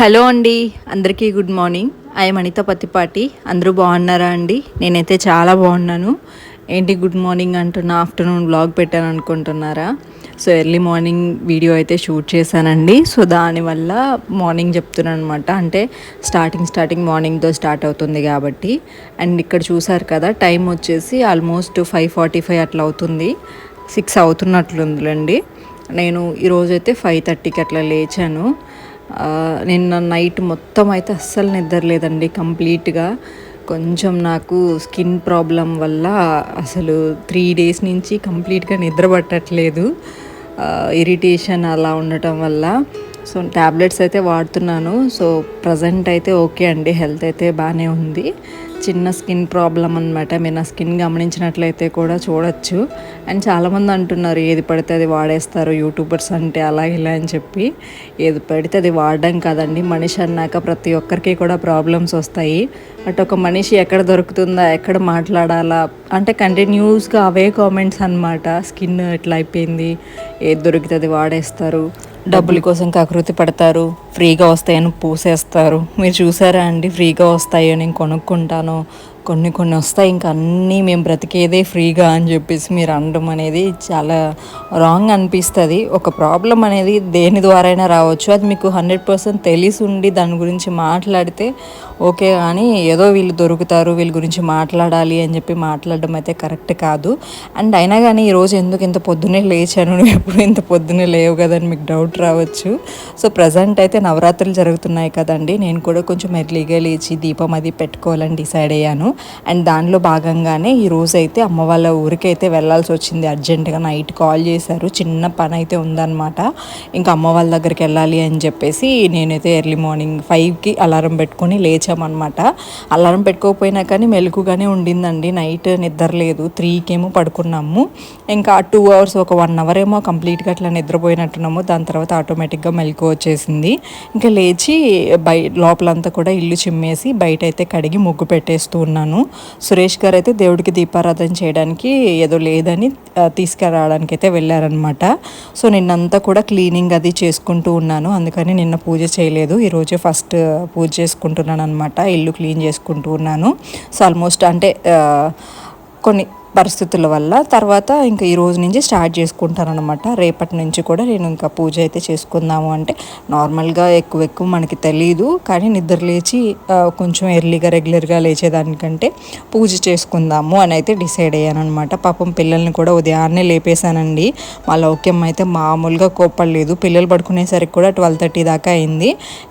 Hello అండి అందరికీ good morning. I Anitha Pattipati. అందరూ బాగున్నారా అండి? నేనైతే చాలా బాగున్నాను. ఏంటి గుడ్ మార్నింగ్ అంటున్నా ఆఫ్టర్నూన్ బ్లాగ్ పెట్టాను అనుకుంటున్నారా? సో ఎర్లీ మార్నింగ్ వీడియో అయితే షూట్ చేశానండి. సో దానివల్ల మార్నింగ్ చెప్తున్నాను అనమాట అంటే స్టార్టింగ్ స్టార్టింగ్ మార్నింగ్తో స్టార్ట్ అవుతుంది కాబట్టి. అండ్ ఇక్కడ చూసారు కదా టైం వచ్చేసి ఆల్మోస్ట్ ఫైవ్ ఫార్టీ ఫైవ్ అట్లా అవుతుంది. సిక్స్ అవుతున్నట్లుందిలేండి నేను ఈరోజైతే ఫైవ్ థర్టీకి అట్లా లేచాను. నిన్న నైట్ మొత్తం అయితే అస్సలు నిద్రలేదండి కంప్లీట్గా. కొంచెం నాకు స్కిన్ ప్రాబ్లం వల్ల అసలు త్రీ డేస్ నుంచి కంప్లీట్గా నిద్ర పట్టట్లేదు. ఇరిటేషన్ అలా ఉండటం వల్ల. సో ట్యాబ్లెట్స్ అయితే వాడుతున్నాను. సో ప్రజెంట్ అయితే ఓకే అండి. హెల్త్ అయితే బాగానే ఉంది. చిన్న స్కిన్ ప్రాబ్లం అనమాట మీరు నా స్కిన్ గమనించినట్లయితే కూడా చూడొచ్చు. అండ్ చాలామంది అంటున్నారు ఏది పడితే అది వాడేస్తారు యూట్యూబర్స్ అంటే అలా ఇలా అని చెప్పి. ఏది పడితే అది వాడడం కాదండి. మనిషి అన్నాక ప్రతి ఒక్కరికి కూడా ప్రాబ్లమ్స్ వస్తాయి. బట్ ఒక మనిషి ఎక్కడ దొరుకుతుందా ఎక్కడ మాట్లాడాలా అంటే కంటిన్యూస్గా అవే కామెంట్స్ అన్నమాట. స్కిన్ ఎట్లా అయిపోయింది ఏది దొరికితే అది వాడేస్తారు. డబ్బుల కోసం కకృతి పడతారు ఫ్రీగా వస్తాయని పూసేస్తారు. మీరు చూసారా అండి ఫ్రీగా వస్తాయో నేను కొనుక్కుంటాను? కొన్ని కొన్ని వస్తాయి ఇంకా అన్నీ మేము బ్రతికేదే ఫ్రీగా అని చెప్పేసి మీరు అనడం అనేది చాలా రాంగ్ అనిపిస్తుంది. ఒక ప్రాబ్లం అనేది దేని ద్వారా అయినా రావచ్చు. అది మీకు హండ్రెడ్ పర్సెంట్ తెలిసి ఉండి దాని గురించి మాట్లాడితే ఓకే కానీ ఏదో వీళ్ళు దొరుకుతారు వీళ్ళ గురించి మాట్లాడాలి అని చెప్పి మాట్లాడడం అయితే కరెక్ట్ కాదు. అండ్ అయినా కానీ ఈరోజు ఎందుకు ఇంత పొద్దునే లేచాను నువ్వు ఎప్పుడు ఇంత పొద్దునే లేవు కదని మీకు డౌట్ రావచ్చు. సో ప్రజెంట్ అయితే నవరాత్రులు జరుగుతున్నాయి కదండి. నేను కూడా కొంచెం ఎర్లీగా లేచి దీపం అది పెట్టుకోవాలని డిసైడ్ అయ్యాను. అండ్ దానిలో భాగంగానే ఈ అయితే అమ్మ వాళ్ళ ఊరికి అయితే వెళ్ళాల్సి వచ్చింది. అర్జెంటుగా నైట్ కాల్ చేశారు. చిన్న పని అయితే ఉందన్నమాట. ఇంకా అమ్మ వాళ్ళ దగ్గరికి వెళ్ళాలి అని చెప్పేసి నేనైతే ఎర్లీ మార్నింగ్ ఫైవ్కి అలారం పెట్టుకొని వచ్చామన్నమాట. అల్లారం పెట్టుకోకపోయినా కానీ మెలకుగానే ఉండిందండి. నైట్ నిద్ర లేదు. త్రీకేమో పడుకున్నాము. ఇంకా టూ అవర్స్ ఒక వన్ అవర్ ఏమో కంప్లీట్గా అట్లా నిద్రపోయినట్టున్నాము. దాని తర్వాత ఆటోమేటిక్గా మెలకు వచ్చేసింది. ఇంకా లేచి బై లోపలంతా కూడా ఇల్లు చిమ్మేసి బయట అయితే కడిగి ముగ్గు పెట్టేస్తూ ఉన్నాను. సురేష్ గారు అయితే దేవుడికి దీపారాధన చేయడానికి ఏదో లేదని తీసుకురావడానికి అయితే వెళ్ళారనమాట సో నిన్నంతా కూడా క్లీనింగ్ అది చేసుకుంటూ ఉన్నాను. అందుకని నిన్న పూజ చేయలేదు. ఈరోజే ఫస్ట్ పూజ చేసుకుంటున్నాను అనమాట ఇల్లు క్లీన్ చేసుకుంటూ ఉన్నాను. సో ఆల్మోస్ట్ అంటే uh, కొన్ని పరిస్థితుల వల్ల తర్వాత ఇంకా ఈ రోజు నుంచి స్టార్ట్ చేసుకుంటాను అనమాట రేపటి నుంచి కూడా నేను ఇంకా పూజ అయితే చేసుకుందాము అంటే నార్మల్గా ఎక్కువ ఎక్కువ మనకి తెలియదు కానీ నిద్ర లేచి కొంచెం ఎర్లీగా రెగ్యులర్గా లేచేదానికంటే పూజ చేసుకుందాము అని అయితే డిసైడ్ అయ్యాను అనమాట పాపం పిల్లల్ని కూడా ఉదయాన్నే లేపేశానండి. మా లౌక్యం అయితే మామూలుగా కోప్పలేదు పిల్లలు పడుకునేసరికి కూడా ట్వెల్వ్ థర్టీ దాకా అయింది.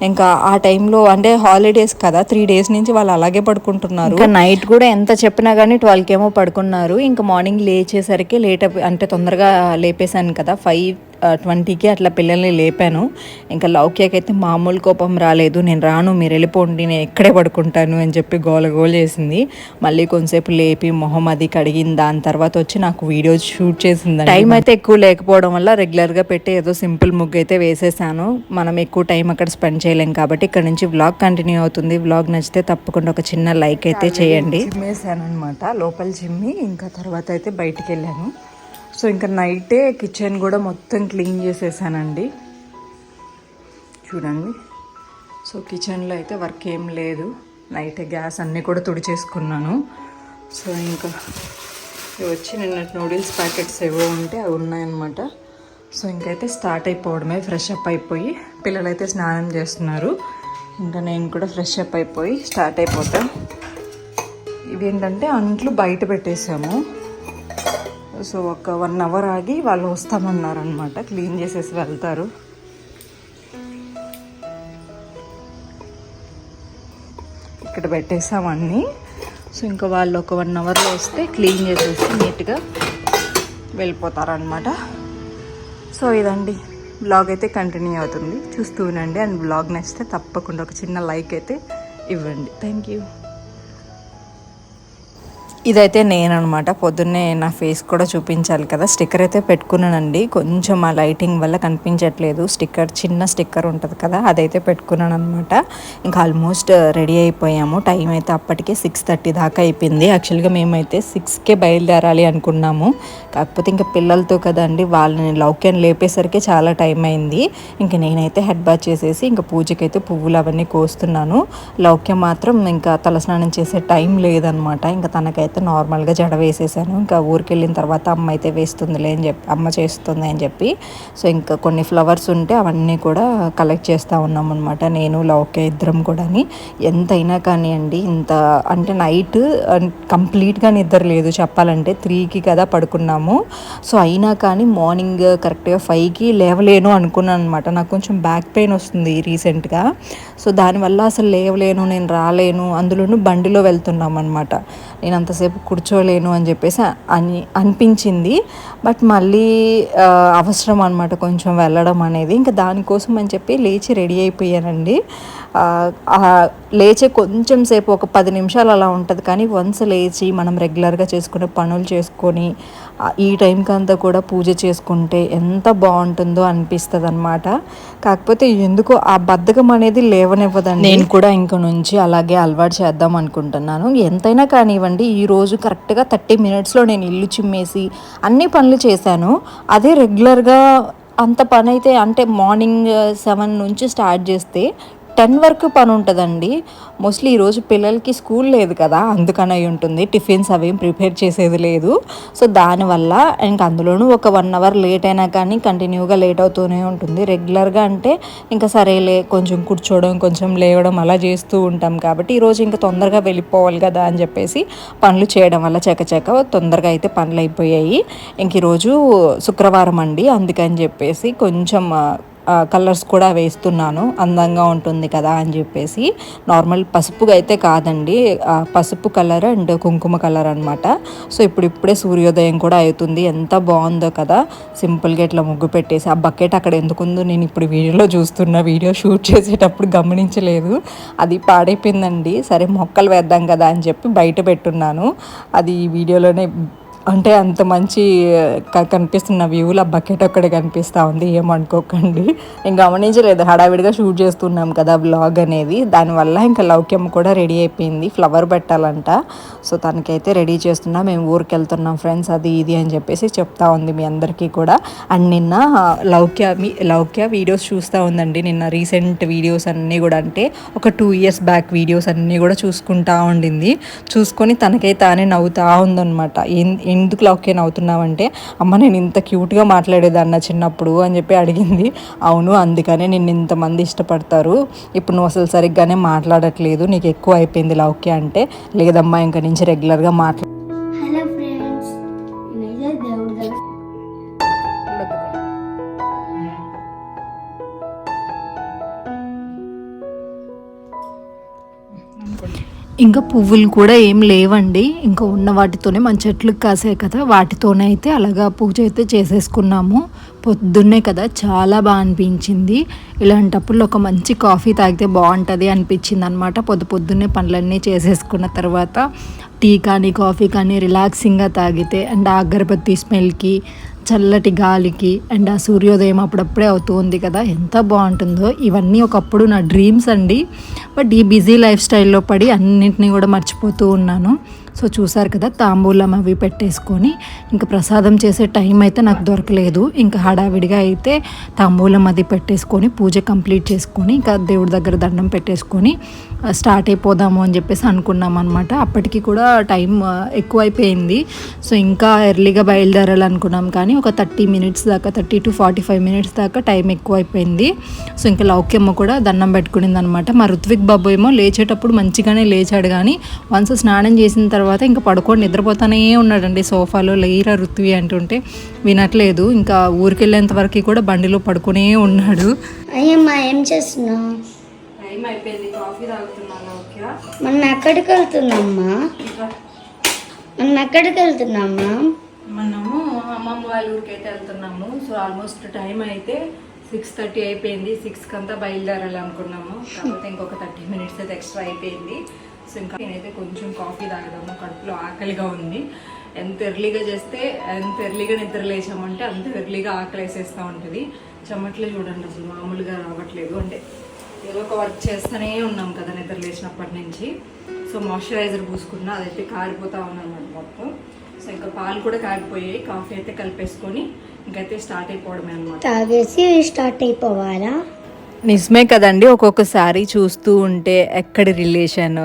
ఇంకా ఆ టైంలో అంటే హాలిడేస్ కదా త్రీ డేస్ నుంచి వాళ్ళు అలాగే పడుకుంటున్నారు. నైట్ కూడా ఎంత చెప్పినా కానీ ట్వెల్వ్కి ఏమో పడుకున్నారు. ఇంకా మార్నింగ్ లేచేసరికి లేట్ అంటే తొందరగా లేపేశాను కదా ఫైవ్ ట్వంటీకి అట్లా పిల్లల్ని లేపాను. ఇంకా లౌక్యకి అయితే మామూలు కోపం రాలేదు. నేను రాను మీరు వెళ్ళిపోండి నేను ఇక్కడే పడుకుంటాను అని చెప్పి గోల గోల చేసింది. మళ్ళీ కొంతసేపు లేపి మొహం అది కడిగిన దాని తర్వాత వచ్చి నాకు వీడియో షూట్ చేసింది టైం అయితే ఎక్కువ లేకపోవడం వల్ల రెగ్యులర్గా పెట్టి ఏదో సింపుల్ ముగ్గు అయితే వేసేసాను. మనం ఎక్కువ టైం అక్కడ స్పెండ్ చేయలేం కాబట్టి ఇక్కడ నుంచి వ్లాగ్ కంటిన్యూ అవుతుంది. వ్లాగ్ నచ్చితే తప్పకుండా ఒక చిన్న లైక్ అయితే చేయండి. చిమ్మేసాను అనమాట లోపల చిమ్మి ఇంకా తర్వాత అయితే బయటికి వెళ్ళాను. సో ఇంకా నైటే కిచెన్ కూడా మొత్తం క్లీన్ చేసేసానండి. చూడండి. సో కిచెన్లో అయితే వర్క్ ఏం లేదు. నైట్ గ్యాస్ అన్నీ కూడా తుడిచేసుకున్నాను. సో ఇంకా వచ్చి నిన్న నూడిల్స్ ప్యాకెట్స్ ఏవో ఉంటే అవి ఉన్నాయన్నమాట. సో ఇంకైతే స్టార్ట్ అయిపోవడమే ఫ్రెష్ అప్ అయిపోయి పిల్లలైతే స్నానం చేస్తున్నారు. ఇంకా నేను కూడా ఫ్రెష్ అప్ అయిపోయి స్టార్ట్ అయిపోతా ఇవేంటంటే అంట్లు బయట పెట్టేసాము. సో ఒక వన్ అవర్ ఆగి వాళ్ళు వస్తామన్నారు అనమాట క్లీన్ చేసేసి వెళ్తారు. ఇక్కడ పెట్టేసామన్నీ సో ఇంకా వాళ్ళు ఒక వన్ అవర్లో వస్తే క్లీన్ చేసేసి నీట్గా వెళ్ళిపోతారనమాట సో ఇదండి. బ్లాగ్ అయితే కంటిన్యూ అవుతుంది. చూస్తూ ఉండండి. అండ్ బ్లాగ్ నచ్చితే తప్పకుండా ఒక చిన్న లైక్ అయితే ఇవ్వండి. Thank you. ఇదైతే నేను అనమాట పొద్దున్నే నా ఫేస్ కూడా చూపించాలి కదా. స్టిక్కర్ అయితే పెట్టుకున్నానండి. కొంచెం ఆ లైటింగ్ వల్ల కనిపించట్లేదు. స్టిక్కర్ చిన్న స్టిక్కర్ ఉంటుంది కదా అదైతే పెట్టుకున్నాను అనమాట ఇంకా ఆల్మోస్ట్ రెడీ అయిపోయాము. టైం అయితే అప్పటికే సిక్స్ థర్టీ దాకా అయిపోయింది. యాక్చువల్గా మేమైతే సిక్స్కే బయలుదేరాలి అనుకున్నాము. కాకపోతే ఇంకా పిల్లలతో కదండి వాళ్ళని లౌక్యం లేపేసరికి చాలా టైం అయింది. ఇంక నేనైతే హెడ్ బాత్ చేసేసి ఇంకా పూజకైతే పువ్వులు అవన్నీ కోస్తున్నాను. లౌక్యం మాత్రం ఇంకా తలస్నానం చేసే టైం లేదనమాట. ఇంకా తనకైతే నార్మల్గా జడ వేసేసాను. ఇంకా ఊరికి వెళ్ళిన తర్వాత అమ్మ అయితే వేస్తుందిలే అని చెప్పి అమ్మ చేస్తుంది అని చెప్పి సో ఇంకా కొన్ని ఫ్లవర్స్ ఉంటే అవన్నీ కూడా కలెక్ట్ చేస్తూ ఉన్నాం అనమాట నేను లౌకే ఇద్దరం కూడాని. ఎంతైనా కానివ్వండి ఇంత అంటే నైట్ కంప్లీట్గా నిద్ర లేదు చెప్పాలంటే. త్రీకి కదా పడుకున్నాము. సో అయినా కానీ మార్నింగ్ కరెక్ట్గా ఫైవ్కి లేవలేను అనుకున్నాను అనమాట నాకు కొంచెం బ్యాక్ పెయిన్ వస్తుంది రీసెంట్గా. సో దానివల్ల అసలు లేవలేను నేను రాలేను అందులోనూ బండిలో వెళ్తున్నాం అనమాట నేను అంతసేపు కూర్చోలేను అని చెప్పేసి అని అనిపించింది. బట్ మళ్ళీ అవసరం అనమాట కొంచెం వెళ్ళడం అనేది. ఇంకా దానికోసం అని చెప్పి లేచి రెడీ అయిపోయానండి. లేచే కొంచెం సేపు ఒక పది నిమిషాలు అలా ఉంటుంది. కానీ వన్స్ లేచి మనం రెగ్యులర్గా చేసుకునే పనులు చేసుకొని ఈ టైంకి అంతా కూడా పూజ చేసుకుంటే ఎంత బాగుంటుందో అనిపిస్తుంది అనమాట కాకపోతే ఎందుకో ఆ బద్ధకం అనేది లేవనివ్వదండి. నేను కూడా ఇంక నుంచి అలాగే అలవాటు చేద్దాం అనుకుంటున్నాను. ఎంతైనా కానివ్వండి ఈ రోజు కరెక్ట్గా థర్టీ మినిట్స్లో నేను ఇల్లు చిమ్మేసి అన్ని పనులు చేశాను. అదే రెగ్యులర్గా అంత పని అయితే అంటే మార్నింగ్ సెవెన్ uh, నుంచి స్టార్ట్ చేస్తే టెన్ వరకు పని ఉంటుందండి. మోస్ట్లీ ఈరోజు పిల్లలకి స్కూల్ లేదు కదా అందుకని అయి ఉంటుంది. టిఫిన్స్ అవేం ప్రిపేర్ చేసేది లేదు. సో దానివల్ల ఇంకా అందులోనూ ఒక వన్ అవర్ లేట్ అయినా కానీ కంటిన్యూగా లేట్ అవుతూనే ఉంటుంది. రెగ్యులర్గా అంటే ఇంకా సరేలే కొంచెం కూర్చోవడం కొంచెం లేవడం అలా చేస్తూ ఉంటాం కాబట్టి ఈరోజు ఇంకా తొందరగా వెళ్ళిపోవాలి కదా అని చెప్పేసి పనులు చేయడం వల్ల చకచక తొందరగా అయితే పనులు అయిపోయాయి. ఇంక ఈరోజు శుక్రవారం అండి అందుకని చెప్పేసి కొంచెం కలర్స్ కూడా వేస్తున్నాను. అందంగా ఉంటుంది కదా అని చెప్పేసి. నార్మల్ పసుపుగా అయితే కాదండి పసుపు కలర్ అండ్ కుంకుమ కలర్ అనమాట సో ఇప్పుడు ఇప్పుడే సూర్యోదయం కూడా అవుతుంది. ఎంత బాగుందో కదా. సింపుల్గా ఇట్లా ముగ్గు పెట్టేసి ఆ బకెట్ అక్కడ ఎందుకుందో నేను ఇప్పుడు వీడియోలో చూస్తున్న. వీడియో షూట్ చేసేటప్పుడు గమనించలేదు. అది పాడైపోయిందండి. సరే మొక్కలు వేద్దాం కదా అని చెప్పి బయట పెట్టున్నాను. అది వీడియోలోనే అంటే అంత మంచి కనిపిస్తున్న వ్యూలో ఆ బకెట్ ఒక్కడే కనిపిస్తూ ఉంది ఏమనుకోకండి నేను గమనించలేదు హడావిడిగా షూట్ చేస్తున్నాం కదా బ్లాగ్ అనేది. దానివల్ల ఇంకా లౌక్యం కూడా రెడీ అయిపోయింది ఫ్లవర్ పెట్టాలంట. సో తనకైతే రెడీ చేస్తున్నా మేము ఊరికి వెళ్తున్నాం ఫ్రెండ్స్ అది ఇది అని చెప్పేసి చెప్తా ఉంది మీ అందరికీ కూడా. అండ్ నిన్న లౌక్య మీ లౌక్య వీడియోస్ చూస్తూ ఉందండి. నిన్న రీసెంట్ వీడియోస్ అన్నీ కూడా అంటే ఒక టూ ఇయర్స్ బ్యాక్ వీడియోస్ అన్నీ కూడా చూసుకుంటా ఉండింది. చూసుకొని తనకైతే తానే నవ్వుతూ ఉందన్నమాట. ఏం ఎందుకు లౌక్య అవుతున్నావంటే అమ్మ నేను ఇంత క్యూట్గా మాట్లాడేదన్న చిన్నప్పుడు అని చెప్పి అడిగింది. అవును అందుకనే నిన్ను ఇంతమంది ఇష్టపడతారు. ఇప్పుడు నువ్వు అసలు సరిగ్గానే మాట్లాడట్లేదు. నీకు ఎక్కువ అయిపోయింది లౌక్య అంటే లేదమ్మా ఇంకా నుంచి రెగ్యులర్గా మాట్లా ఇంకా పువ్వులు కూడా ఏం లేవండి. ఇంకా ఉన్న వాటితోనే మన చెట్లకు కాసాయి కదా వాటితోనే అయితే అలాగా పూజ అయితే చేసేసుకున్నాము. పొద్దున్నే కదా చాలా బాగా అనిపించింది. ఇలాంటప్పుడు ఒక మంచి కాఫీ తాగితే బాగుంటుంది అనిపించింది అనమాట పొద్దు పొద్దున్నే పనులన్నీ చేసేసుకున్న తర్వాత టీ కానీ కాఫీ కానీ రిలాక్సింగ్గా తాగితే అండ్ అగరబత్తి స్మెల్కి చల్లటి గాలికి అండ్ ఆ సూర్యోదయం అప్పుడప్పుడే అవుతూ ఉంది కదా ఎంత బాగుంటుందో. ఇవన్నీ ఒకప్పుడు నా డ్రీమ్స్ అండి. బట్ ఈ బిజీ లైఫ్ స్టైల్లో పడి అన్నింటినీ కూడా మర్చిపోతూ ఉన్నాను. సో చూసారు కదా తాంబూలం అవి పెట్టేసుకొని ఇంకా ప్రసాదం చేసే టైం అయితే నాకు దొరకలేదు. ఇంకా హడావిడిగా అయితే తాంబూలం అది పెట్టేసుకొని పూజ కంప్లీట్ చేసుకొని ఇంకా దేవుడి దగ్గర దండం పెట్టేసుకొని స్టార్ట్ అయిపోదాము అని చెప్పేసి అనుకున్నాం అనమాట అప్పటికి కూడా టైం ఎక్కువైపోయింది. సో ఇంకా ఎర్లీగా బయలుదేరాలనుకున్నాం కానీ ఒక థర్టీ మినిట్స్ దాకా thirty to forty five minutes దాకా టైం ఎక్కువైపోయింది. సో ఇంకా లౌక్యమ్మ కూడా దండం పెట్టుకునింది అనమాట మా ఋత్విక్ బాబు ఏమో లేచేటప్పుడు మంచిగానే లేచాడు కానీ వన్స్ స్నానం చేసిన తర్వాత ఇంకా పడుకొని నిద్రపోతానే ఉన్నాడండి. సోఫాలో లేరా ఋత్వి అంటుంటే వినట్లేదు. ఇంకా ఊరికి వెళ్ళేంత వరకు కూడా బండిలో పడుకునే ఉన్నాడు. అయ్యమ్మా ఏం చేస్తున్నావు? టైం అయిపోయింది. కాఫీ తాగుతున్నాను మనం ఎక్కడికి వెళ్తున్నామ్మా? మనం ఎక్కడికి వెళ్తున్నామ్మా? మనము అమ్మమ్మ వాళ్ళ ఊరికి అయితే వెళ్తున్నాము. సో ఆల్మోస్ట్ టైం అయితే సిక్స్ థర్టీ అయిపోయింది. సిక్స్కి అంతా బయలుదేరాలి అనుకున్నాము కాకపోతే ఇంకొక థర్టీ మినిట్స్ అయితే ఎక్స్ట్రా అయిపోయింది. సో ఇంకా నేనైతే కొంచెం కాఫీ తాగదాము కడుపులో ఆకలిగా ఉంది. ఎంత ఎర్లీగా చేస్తే ఎంత ఎర్లీగా నిద్ర లేచామంటే అంత ఎర్లీగా ఆకలి వేసేస్తూ ఉంటుంది. చెమట్లే చూడండి అసలు మామూలుగా రావట్లేదు. అంటే ఏదో ఒక వర్క్ చేస్తూనే ఉన్నాం కదా నిద్ర లేచినప్పటి నుంచి. సో మాయిశ్చరైజర్ పూసుకున్నా అదైతే కారిపోతూ ఉందన్నమాట మొత్తం. సో ఇంకా పాలు కూడా కారిపోయాయి. కాఫీ అయితే కలిపేసుకొని ఇంకైతే స్టార్ట్ అయిపోవడమే అనమాట తాగేసి స్టార్ట్ అయిపోవాలా? నిజమే కదండి ఒక్కొక్కసారి చూస్తూ ఉంటే ఎక్కడి రిలేషన్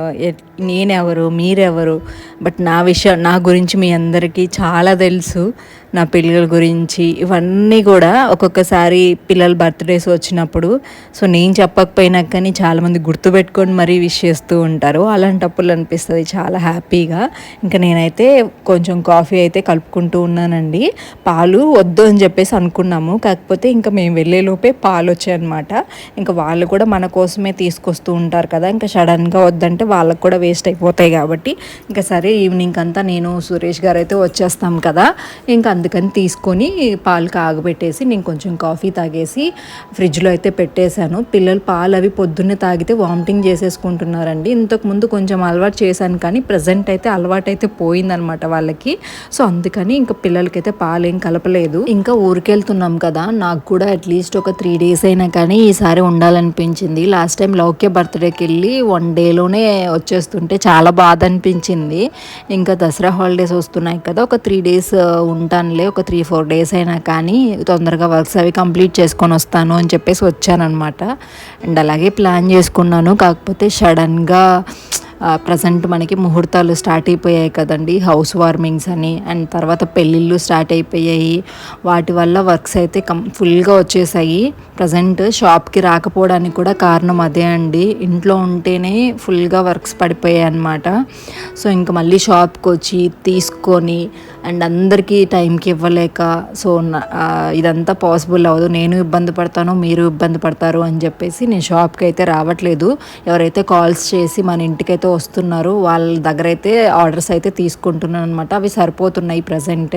నేనెవరు మీరెవరు బట్ నా విషయం నా గురించి మీ అందరికీ చాలా తెలుసు. నా పిల్లల గురించి ఇవన్నీ కూడా ఒక్కొక్కసారి పిల్లల బర్త్డేస్ వచ్చినప్పుడు. సో నేను చెప్పకపోయినా కానీ చాలామంది గుర్తుపెట్టుకొని మరీ విష్ చేస్తూ ఉంటారు. అలాంటప్పుడు అనిపిస్తుంది చాలా హ్యాపీగా. ఇంకా నేనైతే కొంచెం కాఫీ అయితే కలుపుకుంటూ ఉన్నానండి. పాలు వద్దు అని చెప్పేసి అనుకున్నాము. కాకపోతే ఇంకా మేము వెళ్ళేలోపే పాలు వచ్చాయన్నమాట. ఇంకా వాళ్ళు కూడా మన కోసమే తీసుకొస్తూ ఉంటారు కదా. ఇంకా సడన్గా వద్దంటే వాళ్ళకు కూడా వేస్ట్ అయిపోతాయి కాబట్టి. ఇంకా సరే ఈవినింగ్ అంతా నేను సురేష్ గారు అయితే వచ్చేస్తాం కదా. ఇంకా అందుకని తీసుకొని పాలు కాగబెట్టేసి నేను కొంచెం కాఫీ తాగేసి ఫ్రిడ్జ్లో అయితే పెట్టేశాను. పిల్లలు పాలు అవి పొద్దున్నే తాగితే వామిటింగ్ చేసేసుకుంటున్నారండి. ఇంతకు ముందు కొంచెం అలవాటు చేశాను కానీ ప్రజెంట్ అయితే అలవాటు అయితే పోయిందనమాట వాళ్ళకి. సో అందుకని ఇంకా పిల్లలకైతే పాలు ఏం కలపలేదు. ఇంకా ఊరికెళ్తున్నాం కదా నాకు కూడా అట్లీస్ట్ ఒక త్రీ డేస్ అయినా కానీ ఈసారి ఉండాలనిపించింది. లాస్ట్ టైం లౌక్య బర్త్డేకి వెళ్ళి వన్ డేలోనే వచ్చేస్తుంటే చాలా బాధ అనిపించింది. ఇంకా దసరా హాలిడేస్ వస్తున్నాయి కదా ఒక త్రీ డేస్ ఉంటాను ఉంటానులే ఒక త్రీ ఫోర్ డేస్ అయినా కానీ తొందరగా వర్క్స్ అవి కంప్లీట్ చేసుకొని వస్తాను అని చెప్పేసి వచ్చానమాట అండ్ అలాగే ప్లాన్ చేసుకున్నాను. కాకపోతే సడన్గా ప్రజెంట్ మనకి ముహూర్తాలు స్టార్ట్ అయిపోయాయి కదండి. హౌస్ వార్మింగ్స్ అని అండ్ తర్వాత పెళ్ళిళ్ళు స్టార్ట్ అయిపోయాయి. వాటి వల్ల వర్క్స్ అయితే కం ఫుల్గా వచ్చేసాయి. ప్రజెంట్ షాప్కి రాకపోవడానికి కూడా కారణం అదే అండి. ఇంట్లో ఉంటేనే ఫుల్గా వర్క్స్ పడిపోయాయి అనమాట సో ఇంకా మళ్ళీ షాప్కి వచ్చి తీసుకొని అండ్ అందరికీ టైంకి ఇవ్వలేక సో ఇదంతా పాసిబుల్ అవ్వదు. నేను ఇబ్బంది పడతాను మీరు ఇబ్బంది పడతారు అని చెప్పేసి నేను షాప్కి అయితే రావట్లేదు. ఎవరైతే కాల్స్ చేసి మన ఇంటికైతే వస్తున్నారో వాళ్ళ దగ్గర అయితే ఆర్డర్స్ అయితే తీసుకుంటున్నాను అనమాట అవి సరిపోతున్నాయి ప్రజెంట్.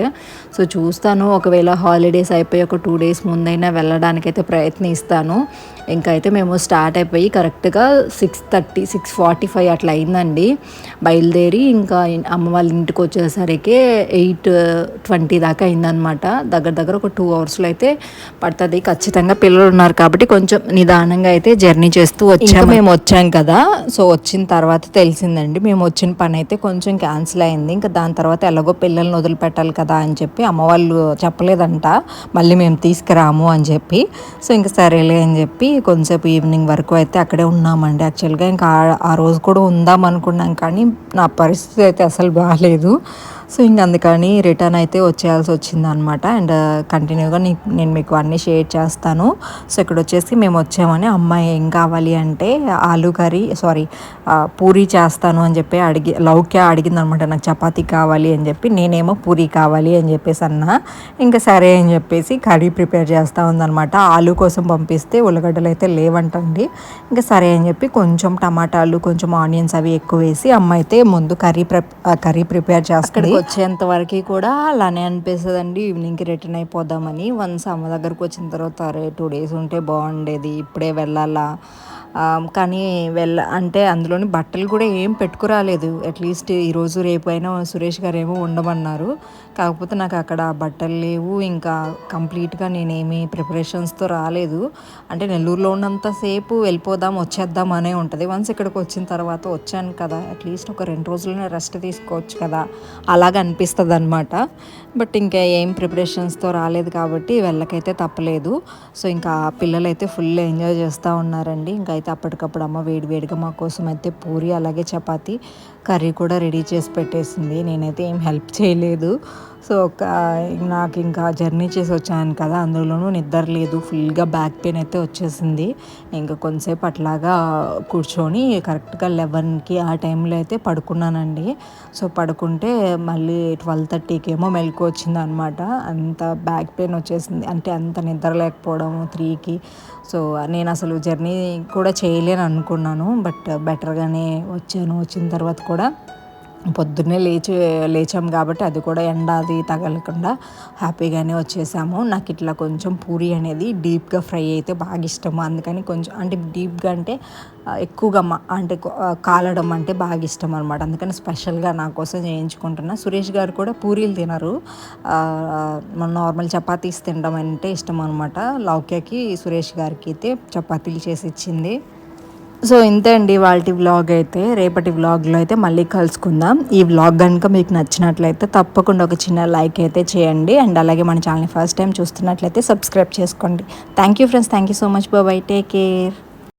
సో చూస్తాను ఒకవేళ హాలిడేస్ అయిపోయి ఒక టూ డేస్ ముందైనా వెళ్ళడానికైతే ప్రయత్నిస్తాను. ఇంకా అయితే మేము స్టార్ట్ అయిపోయి కరెక్ట్గా six thirty six forty five అట్లా అయిందండి. బయలుదేరి ఇంకా అమ్మ వాళ్ళ ఇంటికి వచ్చేసరికి ఎయిట్ ట్వంటీ దాకా అయిందనమాట దగ్గర దగ్గర ఒక టూ అవర్స్లో అయితే పడుతుంది. ఖచ్చితంగా పిల్లలు ఉన్నారు కాబట్టి కొంచెం నిదానంగా అయితే జర్నీ చేస్తూ వచ్చాము. మేము వచ్చాం కదా. సో వచ్చిన తర్వాత తెలిసిందండి. మేము వచ్చిన పని అయితే కొంచెం క్యాన్సిల్ అయింది. ఇంకా దాని తర్వాత ఎలాగో పిల్లల్ని వదిలిపెట్టాలి కదా అని చెప్పి అమ్మ వాళ్ళు చెప్పలేదంట. మళ్ళీ మేము తీసుకురాము అని చెప్పి. సో ఇంకా సరేలే అని చెప్పి కొంచెంసేపు ఈవినింగ్ వరకు అయితే అక్కడే ఉన్నామండి. యాక్చువల్గా ఇంకా ఆ- ఆ రోజు కూడా ఉందాం అనుకున్నాం కానీ నా పరిస్థితి అయితే అసలు బాగాలేదు సో ఇంక అందుకని రిటర్న్ అయితే వచ్చేయాల్సి వచ్చింది అనమాట అండ్ కంటిన్యూగా నీ నేను మీకు అన్నీ షేర్ చేస్తాను. సో ఇక్కడ వచ్చేసి మేము వచ్చామని అమ్మాయి ఏం కావాలి అంటే ఆలు కర్రీ సారీ పూరీ చేస్తాను అని చెప్పి అడిగి లౌక్య అడిగింది అనమాట నాకు చపాతీ కావాలి అని చెప్పి నేనేమో పూరీ కావాలి అని చెప్పేసి అన్నా. ఇంకా సరే అని చెప్పేసి కర్రీ ప్రిపేర్ చేస్తూ ఉందన్నమాట ఆలు కోసం పంపిస్తే ఉల్లగడ్డలు అయితే లేవంటండి. ఇంకా సరే అని చెప్పి కొంచెం టమాటాలు కొంచెం ఆనియన్స్ అవి ఎక్కువ వేసి అమ్మ అయితే ముందు కర్రీ ప్రిప్ కర్రీ ప్రిపేర్ చేస్తుంది. వచ్చేంత వరకు కూడా అలానే అనిపిస్తుంది అండి ఈవినింగ్కి రిటర్న్ అయిపోదామని వన్స్ అమ్మ దగ్గరకు వచ్చిన తర్వాత అరే టూ డేస్ ఉంటే బాగుండేది ఇప్పుడే వెళ్ళాలా కానీ వెళ్ళ అంటే అందులోని బట్టలు కూడా ఏం పెట్టుకురాలేదు. అట్లీస్ట్ ఈరోజు రేపు అయినా సురేష్ గారు ఏమో ఉండమన్నారు. కాకపోతే నాకు అక్కడ బట్టలు లేవు. ఇంకా కంప్లీట్గా నేనేమి ప్రిపరేషన్స్తో రాలేదు. అంటే నెల్లూరులో ఉన్నంతసేపు వెళ్ళిపోదాం వచ్చేద్దాం అనే ఉంటుంది. వన్స్ ఇక్కడికి వచ్చిన తర్వాత వచ్చాను కదా. అట్లీస్ట్ ఒక రెండు రోజులనే రెస్ట్ తీసుకోవచ్చు కదా. అలాగ అనిపిస్తుంది అనమాట బట్ ఇంకా ఏం ప్రిపరేషన్స్తో రాలేదు కాబట్టి వెళ్ళకైతే తప్పలేదు. సో ఇంకా పిల్లలైతే ఫుల్ ఎంజాయ్ చేస్తూ ఉన్నారండి. ఇంకా అయితే అప్పటికప్పుడు అమ్మ వేడి వేడిగా మా కోసం అయితే పూరి అలాగే చపాతి కర్రీ కూడా రెడీ చేసి పెట్టేసింది. నేనైతే ఏం హెల్ప్ చేయలేదు. సో ఒక నాకు ఇంకా జర్నీ చేసి వచ్చాను కదా అందులోనూ నిద్ర లేదు. ఫుల్గా బ్యాక్ పెయిన్ అయితే వచ్చేసింది. ఇంకా కొంతసేపు అట్లాగా కూర్చొని కరెక్ట్గా లెవెన్కి ఆ టైంలో అయితే పడుకున్నానండి. సో పడుకుంటే మళ్ళీ ట్వెల్వ్ థర్టీకి ఏమో మెలకు వచ్చింది అనమాట అంత బ్యాక్ పెయిన్ వచ్చేసింది. అంటే అంత నిద్ర లేకపోవడం త్రీకి. సో నేను అసలు జర్నీ కూడా చేయలేను అనుకున్నాను బట్ బెటర్గానే వచ్చాను. వచ్చిన తర్వాత కూడా పొద్దున్నే లేచి లేచాం కాబట్టి అది కూడా ఎండ అది తగలకుండా హ్యాపీగానే వచ్చేసాము. నాకు ఇట్లా కొంచెం పూరి అనేది డీప్గా ఫ్రై అయితే బాగా ఇష్టము. అందుకని కొంచెం అంటే డీప్గా అంటే ఎక్కువగా మా అంటే కాలడం అంటే బాగా ఇష్టం అనమాట అందుకని స్పెషల్గా నా కోసం చేయించుకుంటున్నా. సురేష్ గారు కూడా పూరీలు తినరు. మన నార్మల్ చపాతీస్ తినడం అంటే ఇష్టం అనమాట లౌక్యకి సురేష్ గారికి అయితే చపాతీలు చేసి ఇచ్చింది. సో ఇంతే అండి వాళ్ళ వ్లాగ్ అయితే. రేపటి వ్లాగ్లో అయితే మళ్ళీ కలుసుకుందాం. ఈ వ్లాగ్ కనుక మీకు నచ్చినట్లయితే తప్పకుండా ఒక చిన్న లైక్ అయితే చేయండి. అండ్ అలాగే మన ఛానల్ని ఫస్ట్ టైం చూస్తున్నట్లయితే సబ్స్క్రైబ్ చేసుకోండి. Thank you friends thank you so much బాబాయ్ టేక్ కేర్